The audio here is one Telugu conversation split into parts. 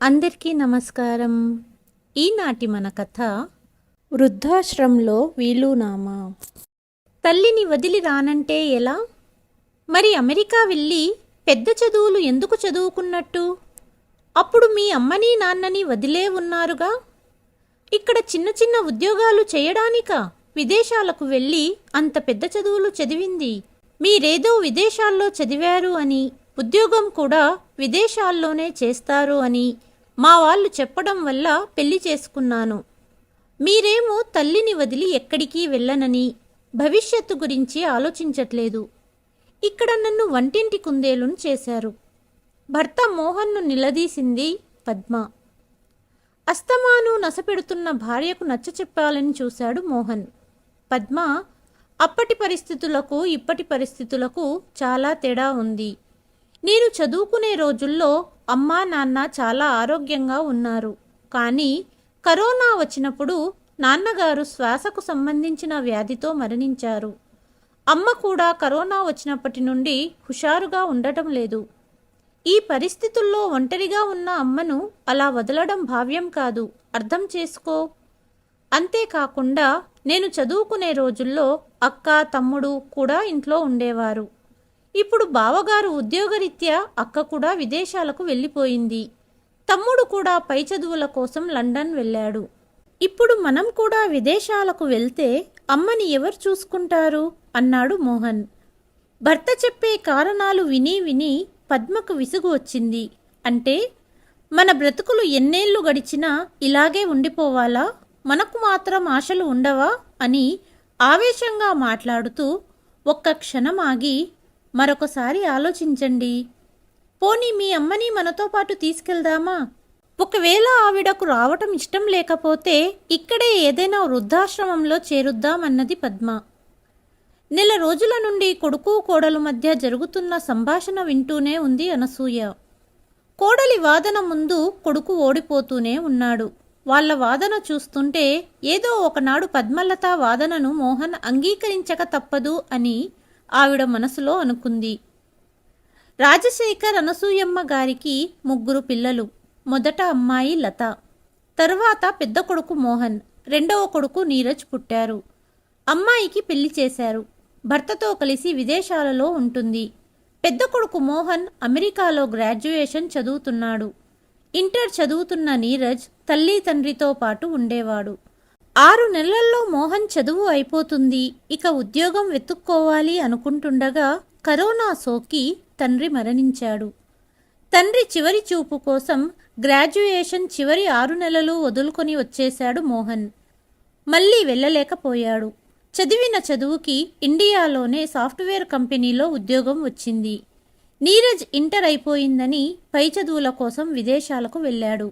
అందరికీ నమస్కారం. ఈనాటి మన కథ వృద్ధాశ్రమంలో వీలునామా. తల్లిని వదిలి రానంటే ఎలా? మరి అమెరికా వెళ్ళి పెద్ద చదువులు ఎందుకు చదువుకున్నట్టు? అప్పుడు మీ అమ్మని నాన్నని వదిలే ఉన్నారుగా? ఇక్కడ చిన్న చిన్న ఉద్యోగాలు చేయడానికా విదేశాలకు వెళ్ళి అంత పెద్ద చదువులు చదివింది. మీరేదో విదేశాల్లో చదివారు అని ఉద్యోగం కూడా విదేశాల్లోనే చేస్తారు అని మా వాళ్ళు చెప్పడం వల్ల పెళ్ళి చేసుకున్నాను. మీరేమో తల్లిని వదిలి ఎక్కడికి వెళ్ళనని భవిష్యత్తు గురించి ఆలోచించట్లేదు. ఇక్కడ నన్ను వంటింటి కుందేలును చేశారు. భర్త మోహన్ను నిలదీసింది పద్మ. అస్తమాను నసపెడుతున్న భార్యకు నచ్చ చెప్పాలని చూశాడు మోహన్. పద్మ అప్పటి పరిస్థితులకు ఇప్పటి పరిస్థితులకు చాలా తేడా ఉంది. నేను చదువుకునే రోజుల్లో అమ్మా నాన్న చాలా ఆరోగ్యంగా ఉన్నారు. కానీ కరోనా వచ్చినప్పుడు నాన్నగారు శ్వాసకు సంబంధించిన వ్యాధితో మరణించారు. అమ్మ కూడా కరోనా వచ్చినప్పటి నుండి హుషారుగా ఉండటం లేదు. ఈ పరిస్థితుల్లో ఒంటరిగా ఉన్న అమ్మను అలా వదలడం భావ్యం కాదు. అర్థం చేసుకో. అంతేకాకుండా నేను చదువుకునే రోజుల్లో అక్క తమ్ముడు కూడా ఇంట్లో ఉండేవారు. ఇప్పుడు బావగారు ఉద్యోగరీత్యా అక్క కూడా విదేశాలకు వెళ్ళిపోయింది. తమ్ముడు కూడా పై చదువుల కోసం లండన్ వెళ్ళాడు. ఇప్పుడు మనం కూడా విదేశాలకు వెళ్తే అమ్మని ఎవరు చూసుకుంటారు? అన్నాడు మోహన్. భర్త చెప్పే కారణాలు విని విని పద్మకు విసుగు వచ్చింది. అంటే మన బ్రతుకులు ఎన్నేళ్ళు గడిచినా ఇలాగే ఉండిపోవాలా? మనకు మాత్రం ఆశలు ఉండవా? అని ఆవేశంగా మాట్లాడుతూ ఒక్క క్షణం ఆగి మరొకసారి ఆలోచించండి. పోనీ మీ అమ్మని మనతో పాటు తీసుకెళ్దామా? ఒకవేళ ఆవిడకు రావటం ఇష్టం లేకపోతే ఇక్కడే ఏదైనా వృద్ధాశ్రమంలో చేరుద్దామన్నది పద్మ. నెల రోజుల నుండి కొడుకు కోడలు మధ్య జరుగుతున్న సంభాషణ వింటూనే ఉంది అనసూయ. కోడలి వాదన ముందు కొడుకు ఓడిపోతూనే ఉన్నాడు. వాళ్ళ వాదన చూస్తుంటే ఏదో ఒకనాడు పద్మలత వాదనను మోహన్ అంగీకరించక తప్పదు అని ఆవిడ మనసులో అనుకుంది. రాజశేఖర్ అనసూయమ్మ గారికి ముగ్గురు పిల్లలు మొదట అమ్మాయి లత తరువాత పెద్ద కొడుకు మోహన్ రెండవ కొడుకు నీరజ్ పుట్టారు. అమ్మాయికి పెళ్ళి చేశారు. భర్తతో కలిసి విదేశాలలో ఉంటుంది. పెద్ద కొడుకు మోహన్ అమెరికాలో గ్రాడ్యుయేషన్ చదువుతున్నాడు. ఇంటర్ చదువుతున్న నీరజ్ తల్లి తండ్రితో పాటు ఉండేవాడు. ఆరు నెలల్లో మోహన్ చదువు అయిపోతుంది. ఇక ఉద్యోగం వెతుక్కోవాలి అనుకుంటుండగా కరోనా సోకి తండ్రి మరణించాడు. తండ్రి చివరి చూపు కోసం గ్రాడ్యుయేషన్ చివరి ఆరు నెలలు వదులుకొని వచ్చేశాడు మోహన్. మళ్ళీ వెళ్ళలేకపోయాడు. చదివిన చదువుకి ఇండియాలోనే సాఫ్ట్వేర్ కంపెనీలో ఉద్యోగం వచ్చింది. నీరజ్ ఇంటర్ అయిపోయిందని పై చదువుల కోసం విదేశాలకు వెళ్ళాడు.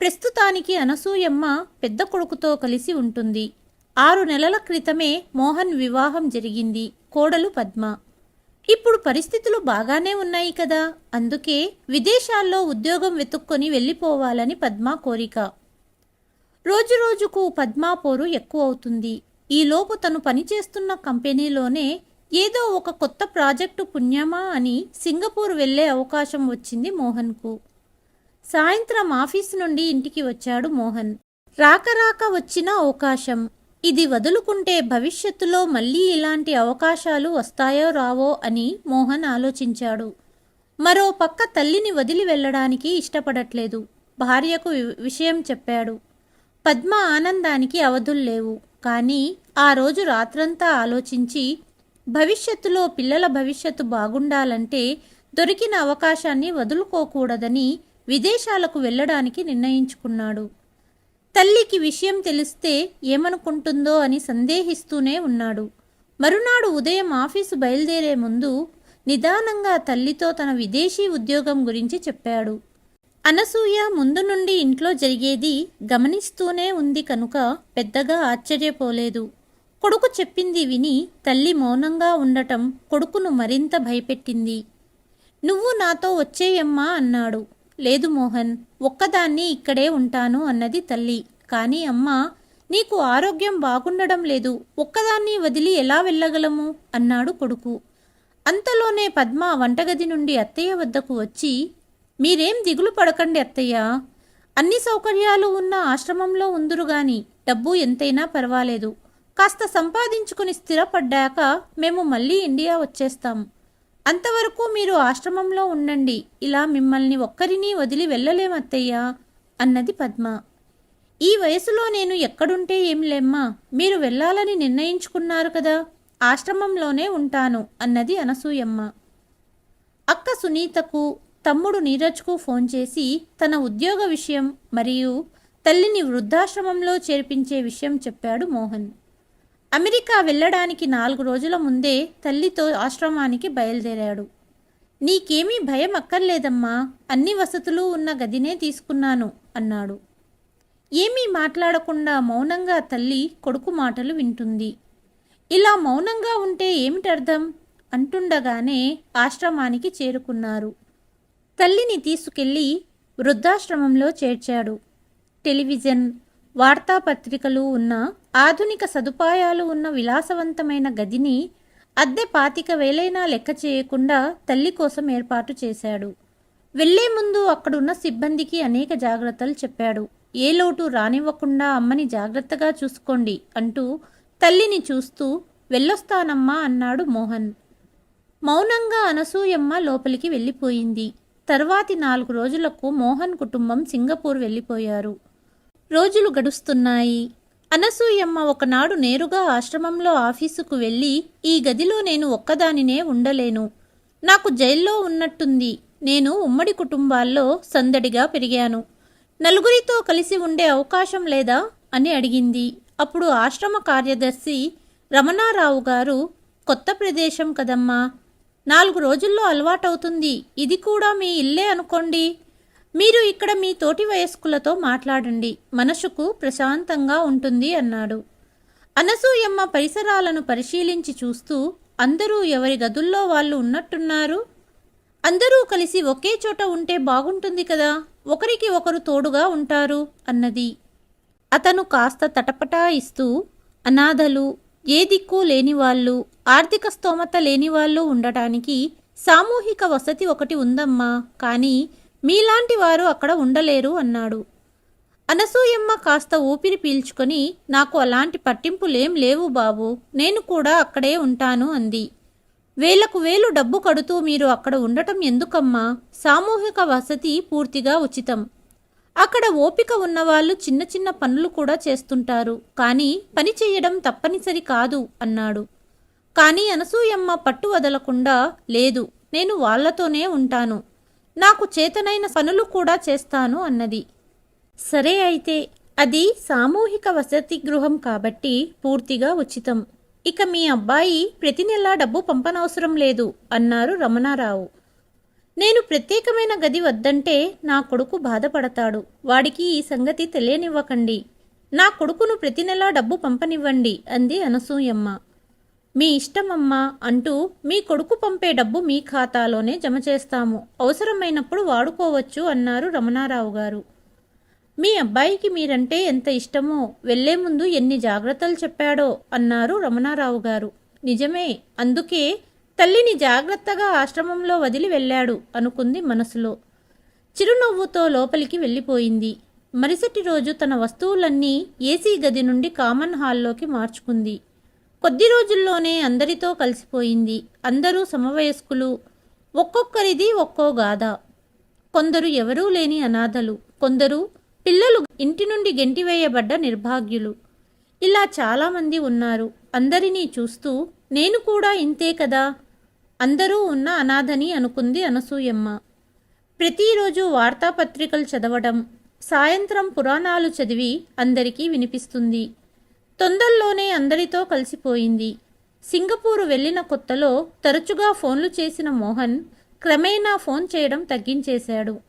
ప్రస్తుతానికి అనసూయమ్మ పెద్ద కొడుకుతో కలిసి ఉంటుంది. ఆరు నెలల క్రితమే మోహన్ వివాహం జరిగింది. కోడలు పద్మ. ఇప్పుడు పరిస్థితులు బాగానే ఉన్నాయి కదా? అందుకే విదేశాల్లో ఉద్యోగం వెతుక్కొని వెళ్ళిపోవాలని పద్మ కోరిక. రోజురోజుకు పద్మా పోరు ఎక్కువ అవుతుంది. ఈలోపు తను పనిచేస్తున్న కంపెనీలోనే ఏదో ఒక కొత్త ప్రాజెక్టు పుణ్యమా అని సింగపూర్ వెళ్ళే అవకాశం వచ్చింది మోహన్కు. సాయంత్రం ఆఫీసు నుండి ఇంటికి వచ్చాడు మోహన్. రాక రాక వచ్చిన అవకాశం. ఇది వదులుకుంటే భవిష్యత్తులో మళ్ళీ ఇలాంటి అవకాశాలు వస్తాయో రావో అని మోహన్ ఆలోచించాడు. మరో పక్క తల్లిని వదిలి వెళ్ళడానికి ఇష్టపడట్లేదు. భార్యకు వి- విషయం చెప్పాడు. పద్మ ఆనందానికి అవధుల్లేవు కానీ ఆ రోజు రాత్రంతా ఆలోచించి భవిష్యత్తులో పిల్లల భవిష్యత్తు బాగుండాలంటే దొరికిన అవకాశాన్ని వదులుకోకూడదని విదేశాలకు వెళ్ళడానికి నిర్ణయించుకున్నాడు. తల్లికి విషయం తెలిస్తే ఏమనుకుంటుందో అని సందేహిస్తూనే ఉన్నాడు. మరునాడు ఉదయం ఆఫీసు బయలుదేరే ముందు నిదానంగా తల్లితో తన విదేశీ ఉద్యోగం గురించి చెప్పాడు. అనసూయ ముందు నుండి ఇంట్లో జరిగేది గమనిస్తూనే ఉంది కనుక పెద్దగా ఆశ్చర్యపోలేదు. కొడుకు చెప్పింది విని తల్లి మౌనంగా ఉండటం కొడుకును మరింత భయపెట్టింది. నువ్వు నాతో వచ్చేయమ్మా అన్నాడు. లేదు మోహన్ ఒక్కదాన్ని ఇక్కడే ఉంటాను అన్నది తల్లి. కానీ అమ్మా నీకు ఆరోగ్యం బాగుండడం లేదు ఒక్కదాన్ని వదిలి ఎలా వెళ్ళగలము? అన్నాడు కొడుకు. అంతలోనే పద్మ వంటగది నుండి అత్తయ్య వద్దకు వచ్చి మీరేం దిగులు పడకండి అత్తయ్య. అన్ని సౌకర్యాలు ఉన్న ఆశ్రమంలో ఉందురుగాని డబ్బు ఎంతైనా పర్వాలేదు. కాస్త సంపాదించుకుని స్థిరపడ్డాక మేము మళ్ళీ ఇండియా వచ్చేస్తాం. అంతవరకు మీరు ఆశ్రమంలో ఉండండి. ఇలా మిమ్మల్ని ఒక్కరిని వదిలి వెళ్ళలేమత్తయ్యా అన్నది పద్మ. ఈ వయసులో నేను ఎక్కడుంటే ఏం లేమ్మా? మీరు వెళ్ళాలని నిర్ణయించుకున్నారు కదా? ఆశ్రమంలోనే ఉంటాను అన్నది అనసూయమ్మ. అక్క సునీతకు తమ్ముడు నీరజ్కు ఫోన్ చేసి తన ఉద్యోగ విషయం మరియు తల్లిని వృద్ధాశ్రమంలో చేర్పించే విషయం చెప్పాడు మోహన్. అమెరికా వెళ్ళడానికి నాలుగు రోజుల ముందే తల్లితో ఆశ్రమానికి బయలుదేరాడు. నీకేమీ భయం అక్కర్లేదమ్మా అన్ని వసతులు ఉన్న గదినే తీసుకున్నాను అన్నాడు. ఏమీ మాట్లాడకుండా మౌనంగా తల్లి కొడుకు మాటలు వింటుంది. ఇలా మౌనంగా ఉంటే ఏమిటర్థం? అంటుండగానే ఆశ్రమానికి చేరుకున్నారు. తల్లిని తీసుకెళ్ళి వృద్ధాశ్రమంలో చేర్చాడు. టెలివిజన్ వార్తాపత్రికలు ఉన్న ఆధునిక సదుపాయాలు ఉన్న విలాసవంతమైన గదిని అద్దె పాతిక వేలైనా లెక్క చేయకుండా తల్లి కోసం ఏర్పాటు చేశాడు. వెళ్ళే ముందు అక్కడున్న సిబ్బందికి అనేక జాగ్రత్తలు చెప్పాడు. ఏ లోటు రానివ్వకుండా అమ్మని జాగ్రత్తగా చూసుకోండి అంటూ తల్లిని చూస్తూ వెళ్ళొస్తానమ్మా అన్నాడు మోహన్. మౌనంగా అనసూయమ్మ లోపలికి వెళ్ళిపోయింది. తర్వాతి నాలుగు రోజులకు మోహన్ కుటుంబం సింగపూర్ వెళ్ళిపోయారు. రోజులు గడుస్తున్నాయి. అనసూయమ్మ ఒకనాడు నేరుగా ఆశ్రమంలో ఆఫీసుకు వెళ్ళి ఈ గదిలో నేను ఒక్కదానినే ఉండలేను. నాకు జైల్లో ఉన్నట్టుంది. నేను ఉమ్మడి కుటుంబాల్లో సందడిగా పెరిగాను. నలుగురితో కలిసి ఉండే అవకాశం లేదా? అని అడిగింది. అప్పుడు ఆశ్రమ కార్యదర్శి రమణారావు గారు కొత్త ప్రదేశం కదమ్మా. నాలుగు రోజుల్లో అలవాటవుతుంది. ఇది కూడా మీ ఇల్లే అనుకోండి. మీరు ఇక్కడ మీ తోటి వయస్కులతో మాట్లాడండి. మనసుకు ప్రశాంతంగా ఉంటుంది అన్నాడు. అనసూయమ్మ పరిసరాలను పరిశీలించి చూస్తూ అందరూ ఎవరి గదుల్లో వాళ్ళు ఉన్నట్టున్నారు? అందరూ కలిసి ఒకే చోట ఉంటే బాగుంటుంది కదా? ఒకరికి ఒకరు తోడుగా ఉంటారు అన్నది. అతను కాస్త తటపటాయిస్తూ అనాథలు ఏ దిక్కు లేనివాళ్ళు ఆర్థిక స్తోమత లేనివాళ్ళు ఉండటానికి సామూహిక వసతి ఒకటి ఉందమ్మా. కానీ మీలాంటి వారు అక్కడ ఉండలేరు అన్నాడు. అనసూయమ్మ కాస్త ఊపిరి పీల్చుకొని నాకు అలాంటి పట్టింపులేం లేవు బాబు నేను కూడా అక్కడే ఉంటాను అంది. వేలకు వేలు డబ్బు కడుతూ మీరు అక్కడ ఉండటం ఎందుకమ్మా? సామూహిక వసతి పూర్తిగా ఉచితం. అక్కడ ఓపిక ఉన్నవాళ్ళు చిన్న చిన్న పనులు కూడా చేస్తుంటారు కానీ పని చేయడం తప్పనిసరి కాదు అన్నాడు. కానీ అనసూయమ్మ పట్టు వదలకుండా లేదు నేను వాళ్ళతోనే ఉంటాను నాకు చేతనైన పనులు కూడా చేస్తాను అన్నది. సరే అయితే అది సామూహిక వసతి గృహం కాబట్టి పూర్తిగా ఉచితం. ఇక మీ అబ్బాయి ప్రతి నెలా డబ్బు పంపనవసరం లేదు అన్నారు రమణారావు. నేను ప్రత్యేకమైన గది వద్దంటే నా కొడుకు బాధపడతాడు. వాడికి ఈ సంగతి తెలియనివ్వకండి. నా కొడుకును ప్రతి నెలా డబ్బు పంపనివ్వండి అంది అనసూయమ్మ. మీ ఇష్టమమ్మా అంటూ మీ కొడుకు పంపే డబ్బు మీ ఖాతాలోనే జమ చేస్తాము. అవసరమైనప్పుడు వాడుకోవచ్చు అన్నారు రమణారావు గారు. మీ అబ్బాయికి మీరంటే ఎంత ఇష్టమో వెళ్ళే ముందు ఎన్ని జాగ్రత్తలు చెప్పాడో అన్నారు రమణారావు గారు. నిజమే అందుకే తల్లిని జాగ్రత్తగా ఆశ్రమంలో వదిలి వెళ్ళాడు అనుకుంది మనసులో. చిరునవ్వుతో లోపలికి వెళ్ళిపోయింది. మరుసటి రోజు తన వస్తువులన్నీ ఏసీ గది నుండి కామన్ హాల్లోకి మార్చుకుంది. కొద్ది రోజుల్లోనే అందరితో కలిసిపోయింది. అందరూ సమవయస్కులు. ఒక్కొక్కరిది ఒక్కో గాథ. కొందరు ఎవరూ లేని అనాథలు. కొందరు పిల్లలు ఇంటి నుండి గెంటివేయబడ్డ నిర్భాగ్యులు. ఇలా చాలామంది ఉన్నారు. అందరినీ చూస్తూ నేను కూడా ఇంతే కదా? అందరూ ఉన్న అనాథని అనుకుంది అనసూయమ్మ. ప్రతిరోజు వార్తాపత్రికలు చదవడం సాయంత్రం పురాణాలు చదివి అందరికీ వినిపిస్తుంది. తొందరలోనే అందరితో కలిసిపోయింది. సింగపూరు వెళ్ళిన కొత్తలో తరచుగా ఫోన్లు చేసిన మోహన్ క్రమేణా ఫోన్ చేయడం తగ్గించేశాడు.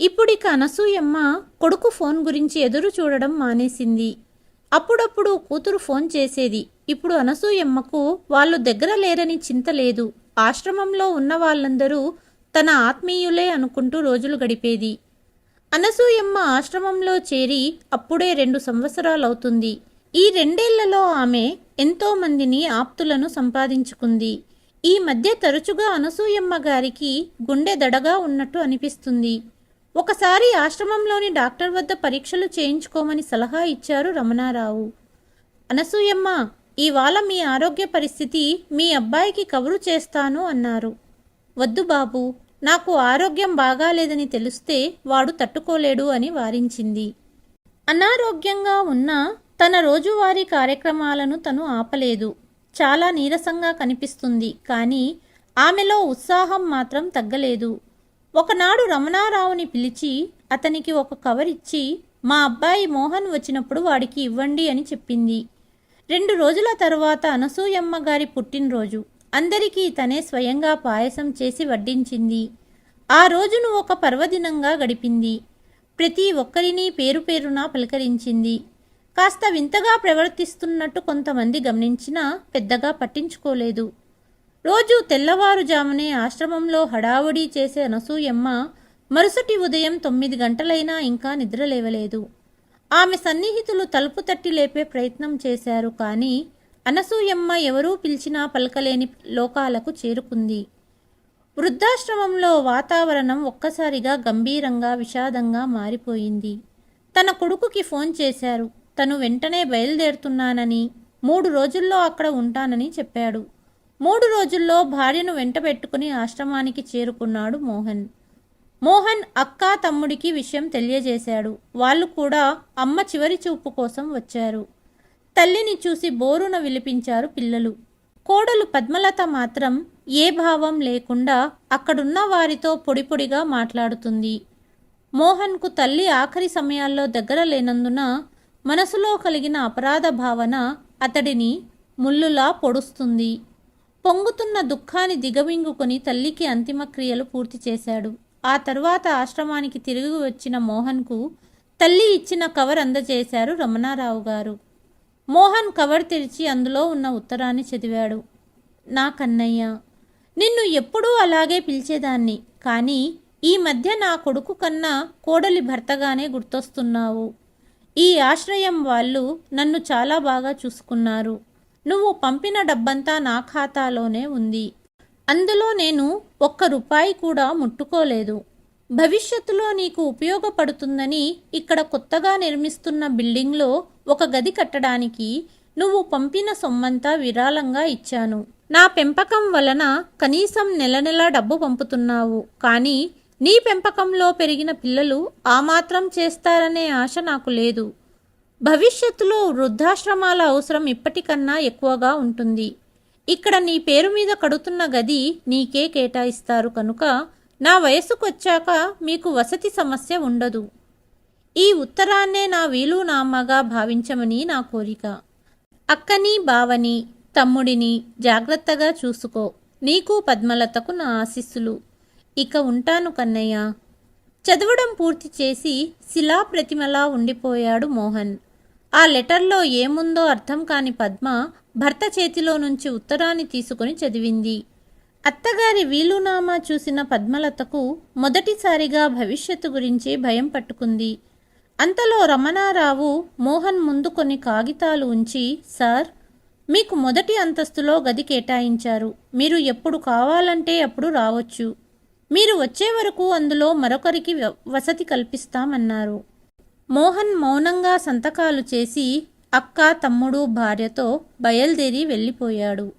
ఇప్పుడిక అనసూయమ్మ కొడుకు ఫోన్ గురించి ఎదురు చూడడం మానేసింది. అప్పుడప్పుడు కూతురు ఫోన్ చేసేది. ఇప్పుడు అనసూయమ్మకు వాళ్ళు దగ్గర లేరని చింత లేదు. ఆశ్రమంలో ఉన్న వాళ్ళందరూ తన ఆత్మీయులే అనుకుంటూ రోజులు గడిపేది. అనసూయమ్మ ఆశ్రమంలో చేరి అప్పుడే రెండు సంవత్సరాలవుతుంది. ఈ రెండేళ్ళలో ఆమె ఎంతోమందిని ఆప్తులను సంపాదించుకుంది. ఈ మధ్య తరచుగా అనసూయమ్మ గారికి గుండె దడగా ఉన్నట్టు అనిపిస్తుంది. ఒకసారి ఆశ్రమంలోని డాక్టర్ వద్ద పరీక్షలు చేయించుకోమని సలహా ఇచ్చారు రమణారావు. అనసూయమ్మ ఇవాళ మీ ఆరోగ్య పరిస్థితి మీ అబ్బాయికి కవరు చేస్తాను అన్నారు. వద్దు బాబు నాకు ఆరోగ్యం బాగాలేదని తెలిస్తే వాడు తట్టుకోలేడు అని వారించింది. అనారోగ్యంగా ఉన్న తన రోజువారీ కార్యక్రమాలను తను ఆపలేదు. చాలా నీరసంగా కనిపిస్తుంది. కానీ ఆమెలో ఉత్సాహం మాత్రం తగ్గలేదు. ఒకనాడు రమణారావుని పిలిచి అతనికి ఒక కవర్ ఇచ్చి మా అబ్బాయి మోహన్ వచ్చినప్పుడు వాడికి ఇవ్వండి అని చెప్పింది. రెండు రోజుల తర్వాత అనసూయమ్మ గారి పుట్టినరోజు. అందరికీ తనే స్వయంగా పాయసం చేసి వడ్డించింది. ఆ రోజును ఒక పర్వదినంగా గడిపింది. ప్రతి ఒక్కరినీ పేరు పేరున పలకరించింది. కాస్త వింతగా ప్రవర్తిస్తున్నట్టు కొంతమంది గమనించినా పెద్దగా పట్టించుకోలేదు. రోజు తెల్లవారుజామునే ఆశ్రమంలో హడావుడి చేసే అనసూయమ్మ మరుసటి ఉదయం తొమ్మిది గంటలైనా ఇంకా నిద్రలేవలేదు. ఆమె సన్నిహితులు తలుపు తట్టి లేపే ప్రయత్నం చేశారు కానీ అనసూయమ్మ ఎవరూ పిలిచినా పలకలేని లోకాలకు చేరుకుంది. వృద్ధాశ్రమంలో వాతావరణం ఒక్కసారిగా గంభీరంగా విషాదంగా మారిపోయింది. తన కొడుకుకి ఫోన్ చేశారు. తను వెంటనే బయలుదేరుతున్నానని మూడు రోజుల్లో అక్కడ ఉంటానని చెప్పాడు. మూడు రోజుల్లో భార్యను వెంటబెట్టుకుని ఆశ్రమానికి చేరుకున్నాడు మోహన్. మోహన్ అక్క తమ్ముడికి విషయం తెలియజేశాడు. వాళ్ళు కూడా అమ్మ చివరి చూపు కోసం వచ్చారు. తల్లిని చూసి బోరున విలిపించారు పిల్లలు. కోడలు పద్మలత మాత్రం ఏ భావం లేకుండా అక్కడున్న వారితో పొడి పొడిగా మాట్లాడుతుంది. మోహన్కు తల్లి ఆఖరి సమయాల్లో దగ్గర లేనందున మనసులో కలిగిన అపరాధ భావన అతడిని ముల్లులా పొడుస్తుంది. పొంగుతున్న దుఃఖాన్ని దిగమింగుకొని తల్లికి అంతిమ క్రియలు పూర్తి చేశాడు. ఆ తర్వాత ఆశ్రమానికి తిరిగి వచ్చిన మోహన్కు తల్లి ఇచ్చిన కవర్ అందజేశారు రమణారావు గారు. మోహన్ కవర్ తెరిచి అందులో ఉన్న ఉత్తరాన్ని చదివాడు. నా కన్నయ్య నిన్ను ఎప్పుడూ అలాగే పిలిచేదాన్ని కానీ ఈ మధ్య నా కొడుకు కన్నా కోడలి భర్తగానే గుర్తొస్తున్నావు. ఈ ఆశ్రయం వాళ్ళు నన్ను చాలా బాగా చూసుకున్నారు. నువ్వు పంపిన డబ్బంతా నా ఖాతాలోనే ఉంది. అందులో నేను ఒక్క రూపాయి కూడా ముట్టుకోలేదు. భవిష్యత్తులో నీకు ఉపయోగపడుతుందని ఇక్కడ కొత్తగా నిర్మిస్తున్న బిల్డింగ్లో ఒక గది కట్టడానికి నువ్వు పంపిన సొమ్మంతా విరాళంగా ఇచ్చాను. నా పెంపకం వలన కనీసం నెల నెల డబ్బు పంపుతున్నావు. కానీ నీ పెంపకంలో పెరిగిన పిల్లలు ఆ మాత్రం చేస్తారనే ఆశ నాకు లేదు. భవిష్యత్తులో వృద్ధాశ్రమాల అవసరం ఇప్పటికన్నా ఎక్కువగా ఉంటుంది. ఇక్కడ నీ పేరు మీద కడుతున్న గది నీకే కేటాయిస్తారు కనుక నా వయసుకొచ్చాక మీకు వసతి సమస్య ఉండదు. ఈ ఉత్తరాన్నే నా వీలునామాగా భావించమని నా కోరిక. అక్కని బావని తమ్ముడిని జాగ్రత్తగా చూసుకో. నీకు పద్మలతకు నా ఆశీస్సులు. ఇక ఉంటాను కన్నయ్య. చదవడం పూర్తి చేసి శిలాప్రతిమలా ఉండిపోయాడు మోహన్. ఆ లెటర్లో ఏముందో అర్థం కాని పద్మ భర్త చేతిలో నుంచి ఉత్తరాన్ని తీసుకుని చదివింది. అత్తగారి వీలునామా చూసిన పద్మలతకు మొదటిసారిగా భవిష్యత్తు గురించి భయం పట్టుకుంది. అంతలో రమణారావు మోహన్ ముందు కొన్ని కాగితాలు ఉంచి సార్ మీకు మొదటి అంతస్తులో గది కేటాయించారు. మీరు ఎప్పుడు కావాలంటే అప్పుడు రావచ్చు. మీరు వచ్చే వరకు అందులో మరొకరికి వ- వసతి కల్పిస్తామన్నారు. మోహన్ మౌనంగా సంతకాలు చేసి అక్క తమ్ముడు భార్యతో బయలుదేరి వెళ్ళిపోయాడు.